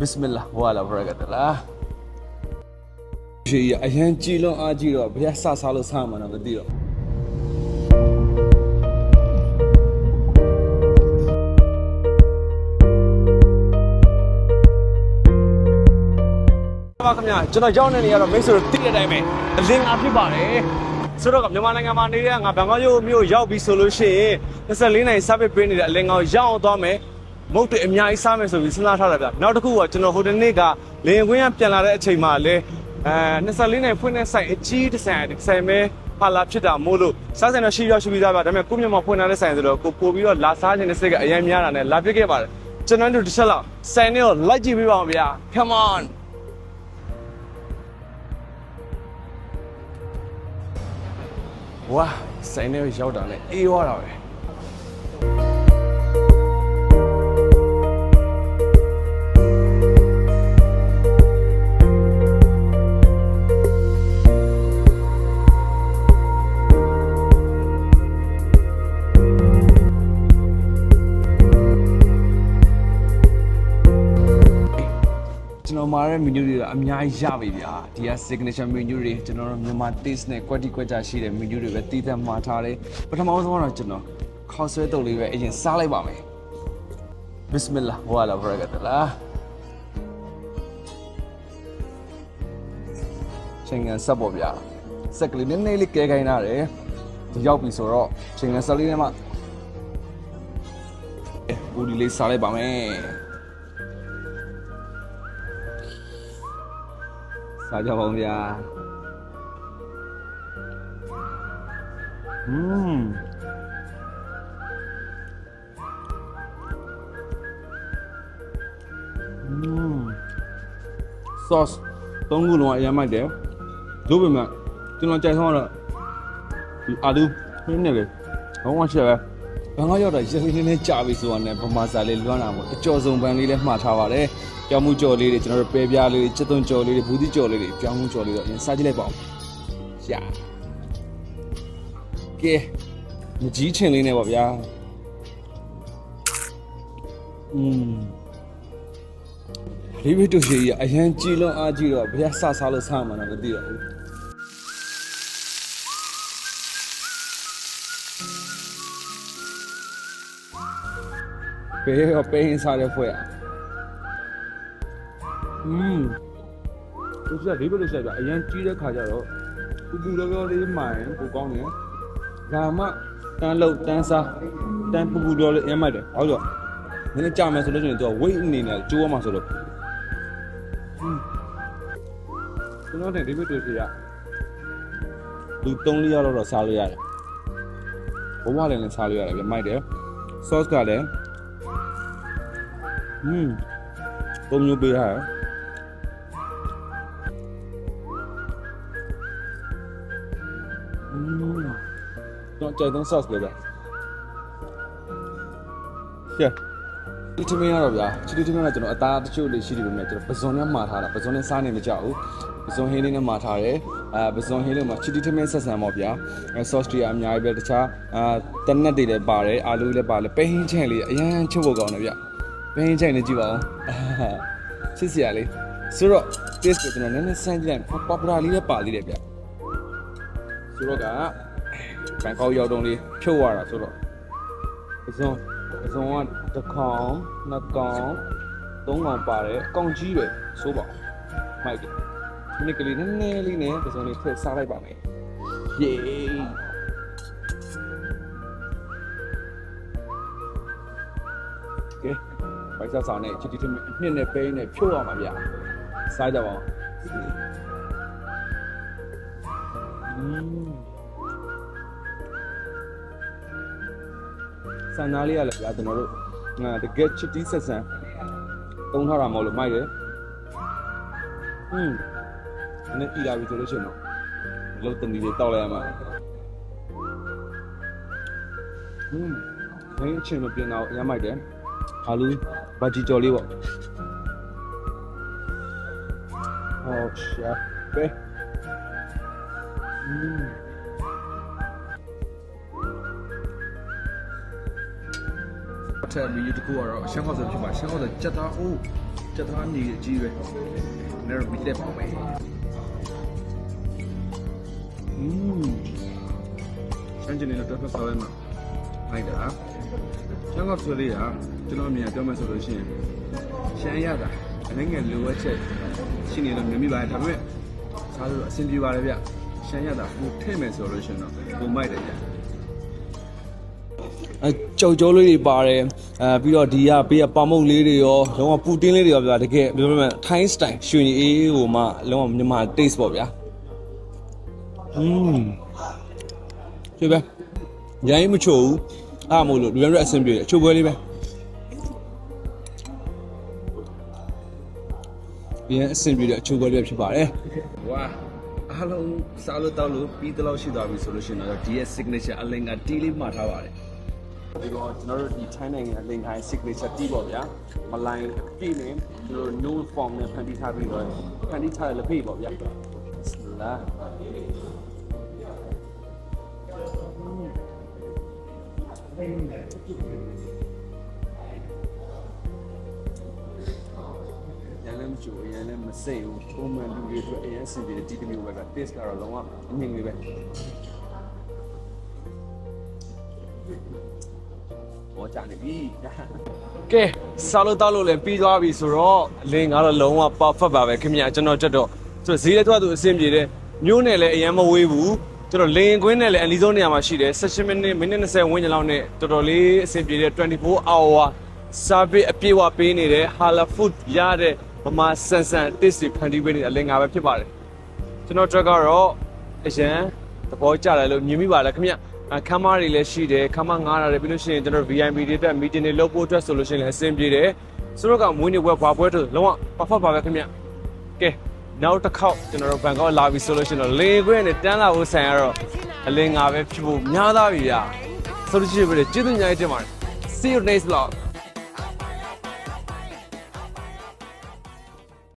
ဘစ်မလ္လာဝါလာဘရကတလာရှေးအရန်ကြည်လွန်အားကြီးတော့ဘယ်ဆဆလို့ဆာမှန်းတော့မသိတော့ပါခင်ဗျာကျွန်တော်ရောက်နေနေရတော့မိတ်ဆွေတို့တည်တဲ့အတိုင်းပဲအလင်းငါဖြစ်ပါတယ်ဆိုတော့ကမြန်မာနိုင်ငံမှာနေတဲ့ငါဘန်ကောက်မြို့မြို့ရောက်ပြီဆိုလို့ရှိရင်24နိုင် service ပေးနေတဲ့အလင်းငါကိုရောက်အောင်သွားမယ် မုတ်တွေအများကြီးစားမယ်ဆိုပြီးစဉ်းစားထားတာဗျနောက်တစ်ခုကကျွန်တော်ဟိုတနေ့ကလေရင်ခွင်းကပြန်လာတဲ့အချိန်မှာလဲအဲ24နိုင်ဖွင့်တဲ့ဆိုင်အကြီးတစ်ဆိုင်တစ်ဆိုင်ပဲဟာလာဖြစ်တာမို့လို့စားဆိုင်တော့ရှိရောက်ရှိပြီးသားပါဒါပေမဲ့ကိုမြတ်မဖွင့်လာတဲ့ဆိုင်ဆိုတော့ကိုပို့ပြီးတော့လာစားခြင်းတဲ့စိတ်ကအရင်များတာနဲ့လာပြစ်ခဲ့ပါတယ်ကျွန်တော်တို့တစ်ချက်လောက်ဆိုင်နဲ့ကိုလိုက်ကြည့်ပေးပါဦးဗျာ come on ဝါဆိုင်ထဲရောက်တာနဲ့အေးသွားတာပဲ မှာတဲ့ menu တွေကအများကြီးရပြီဗျာဒီက signature menu တွေကျွန်တော်တို့မြန်မာ taste နဲ့ quality ကွက်ကြရှိတဲ့ menu တွေပဲတည်တံ့မှာထားတယ်ပထမဆုံးကတော့ကျွန်တော်ခေါက်ဆွဲတုပ်လေးပဲအရင်စားလိုက်ပါမယ် bismillah wa ala barakatullah ချိန်ငံဆက်ပေါ့ဗျာဆက်ကလေးနည်းနည်းလေးကဲခိုင်းထားတယ်ရောက်ပြီဆိုတော့ချိန်ငံဆက်လေးထဲမှာဦးဒီလေးစားလိုက်ပါမယ် sao cho bông ra uhm. uhm. sauce. Tông ngu loại nhà mày đéo giúp mình mà chứ nó chạy thôi là à đúng thế này này. Không quan trọng အာလူခင်းနေလေဘောင်းဝချက်ပဲဘန်ကရောက်တော့ရင်းလေးလေးကြာပြီဆိုတာနဲ့ဗမာစာလေးလွမ်းလာမို့အကျော်စုံပန်းလေးလည်းမှားထားပါတယ်ကြောင်မှုကြော်လေးတွေကျွန်တော်တို့ပဲပြားလေးတွေချစ်သွန်းကြော်လေးတွေဘူးသီးကြော်လေးတွေကြောင်မှုကြော်လေးတော့အရင်စားကြည့်လိုက်ပါဦးရှာကဲမကြီးချင်လေးနဲ့ပါဗျာอืมဒီဗီတိုရှိကြီးအရန်ကြည်လွန်အားကြီးတော့ဘယ်ဆဆလို့စားမှန်းတော့မသိတော့ဘူး pero pensar afuera. อืมသူကလေးဘလို့ဆက်ပြအရင်ကြီးတဲ့ခါကျတော့ပူပူလောလောလေးမှရင်ကိုကောင်းတယ်။ဒါမှတန်းလောက်တန်းစားတန်းပူပူလောလေးအရင်မှတယ်။ဟုတ်တော့နည်းနည်းကြာမယ်ဆိုလို့ရှိရင်သူက weight အနေနဲ့ကျိုးရမှာဆိုတော့ကျွန်တော်တင်ဒီဘတူစီကလူ3လရတော့တော့စားလို့ရတယ်။ဘဝလည်းလည်းစားလို့ရတယ်ဗျမိုက်တယ်။ sauce ကလည်း อืมသုံးမျိုးပေးထားတယ်တော့ကြိုက်တဲ့ sauce ပဲဗျ။ရှက်ဒီထမင်းကတော့ဗျာချီတီထမင်းကကျွန်တော်အသားတချို့လေးရှိတယ်ပေမဲ့ကျွန်တော်ပဇွန်နဲ့မှာထားတာပဇွန်နဲ့စားနေမကြဘူးပဇွန်ဟင်းလေးနဲ့မှာထားတယ်အဲပဇွန်ဟင်းလေးမှာချီတီထမင်းဆက်ဆံပေါ့ဗျာအဲ sauce တွေအများကြီးပဲတခြားအဲတနက်တွေလည်းပါတယ်အာလူလည်းပါတယ်ပဲဟင်းချန်လေးအရန်ချုပ်ဖို့ကောင်းတယ်ဗျ။ ဘင်းချိုင်နေကြည့်ပါဦးချစ်စရာလေးဆိုတော့ taste ကိုကျွန်တော်နည်းနည်းစမ်းကြည့်လိုက်ပပရာလေးလည်းပါသေးတယ်ဗျဆိုတော့ကဘန်ကောက်ရောက်တော့လေးဖြုတ်ရတာဆိုတော့အစုံအစုံကတစ်ခေါင်နှစ်ကောင်သုံးကောင်ပါတယ်အကောင်ကြီးပဲဆိုပါမိုက်တယ်ဒီနေ့ကလေးနည်းနည်းလေးနဲ့ပစုံလေးထည့်စားလိုက်ပါမယ်ယေးကဲ ပိုက်စားစာနဲ့ချစ်တီထမင်းအနှစ်နဲ့ပဲနဲ့ဖြိုးရမှာဗျာစားကြပါဦးอืมစံသားလေးရလဲဗျာကျွန်တော်တို့ငါတကယ်ချစ်တီဆက်ဆန်တုံးထားတာမဟုတ်လို့မိုက်တယ်อืมနည်းဤလာပြီဆိုလို့ရှိရင်တော့လုံးတမီလေးတောက်လိုက်ရမှာอืมဘင်းအချင်းမပြင်းတော့အရမ်းမိုက်တယ် အာလူ ဘတ်ဂျီကျော်လေးပေါ့ဟောရှာပဲอืมအထက်မီယူတကူကတော့ရှမ်းခေါက်ဆိုဖြစ်ပါရှမ်းခေါက်ဆိုကြက်သားအိုး ချက်သားနေအကြီးပဲနေရမီတက်ပါမယ်อืมချန်ချင်နေတဲ့တက်ဖက်ဆော်ရဲမှာလိုက်တာချန်ကဆွေလေးက ကျွန်တော်အမြင်ပြောမှဆိုလို့ရှိရင်ရှမ်းရတာအနေငယ်လိုအပ်ချက်ရှိနေလို့မြင်မိပါတယ်ဒါပေမဲ့စားလို့အဆင်ပြေပါတယ်ဗျရှမ်းရတာကိုထည့်မယ်ဆိုလို့ရှိရင်တော့ကိုမိုက်တယ်ဗျအဲကြောက်ကြောလေးတွေပါတယ်အဲပြီးတော့ဒီကဘေးကပေါမုတ်လေးတွေရောလုံးဝပူတင်းလေးတွေရောဗျာတကယ်ဘယ်လိုလဲထိုင်းစတိုင်ရွှေအေးဟိုမှလုံးဝမြန်မာ taste ပေါ့ဗျာอืมကြည့်ပဲရိုင်းမချိုဘူးအားမို့လို့ဒီရက်ရက်အဆင်ပြေတယ်အချိုပွဲလေးပဲ ပြန်အဆင်ပြေတဲ့အချိုပွဲလေးပဲဖြစ်ပါတယ်ဝါအားလုံးစားလို့တောက်လို့ပြီးတော့ရှိသွားပြီဆိုလို့ရှိရင်တော့ DS signature အလင်ကတီးလေးမှာထားပါတယ်ဒီတော့ကျွန်တော်တို့ဒီ China နိုင်ငံအလင်ကိုင်း signature တီးပေါ့ဗျာမလိုင်းပြည့်နေကျွန်တော်တို့ no form နဲ့ဖန်တီးထားပြီးတော့ဖန်တီးထားတဲ့လက်ဖေးပေါ့ဗျာလာရန် လည်းမချိုရန်လည်းမစိတ်ဘူးပုံမှန်လူတွေအတွက်အရင်အဆင်ပြေတဲ့ဒီကမျိုးပဲက taste ကတော့လုံးဝအမြင့်လေးပဲဘောကြနေပြီကဲစားလို့တောက်လို့လည်းပြီးသွားပြီဆိုတော့အလင်းကတော့လုံးဝ perfect ပါပဲခင်ဗျာကျွန်တော်ကြက်တော့ဆိုတော့ဈေးလည်းသွားသူအဆင်ပြေတယ်မျိုးနဲ့လည်းအရင်မဝေးဘူးကျွန်တော်လင်ကွင်းနဲ့လည်းအလီဆုံးနေရာမှာရှိတယ်16မိနစ်မိနစ်20ဝန်းကျင်လောက်နဲ့တော်တော်လေးအဆင်ပြေတဲ့24 hour service အပြည့်အဝပေးနေတဲ့ halal food ရတဲ့ ဗမာဆန်ဆန် taste တွေဖန်တီးပေးနေတဲ့အလင်းငါပဲဖြစ်ပါတယ်ကျွန်တော်အတွက်ကတော့အရန်သဘောကျတယ်လို့မြင်မိပါတယ်ခင်ဗျအခမ်းမတွေလည်းရှိတယ်ခမ်းမငားတာတွေပြီးလို့ရှိရင်ကျွန်တော် VIP တွေအတွက် meeting တွေလုပ်ဖို့အတွက်ဆိုလို့ရှိရင်လည်းအဆင်ပြေတယ်ဆိုတော့ကမွေးနေ့ဘွဲဘွားပွဲတို့လုံးဝ perfect ပါပဲခင်ဗျကဲနောက်တစ်ခေါက်ကျွန်တော်တို့ဘန်ကောက်လာပြီဆိုလို့ရှိရင်တော့လေခွင့်နဲ့တန်းလာဖို့ဆိုင်ရတော့အလင်းငါပဲဖြစ်ဖို့များသားပြီဗျာဆိုလို့ရှိရင်ကျေးဇူးများကြီးတင်ပါတယ် see you next vlog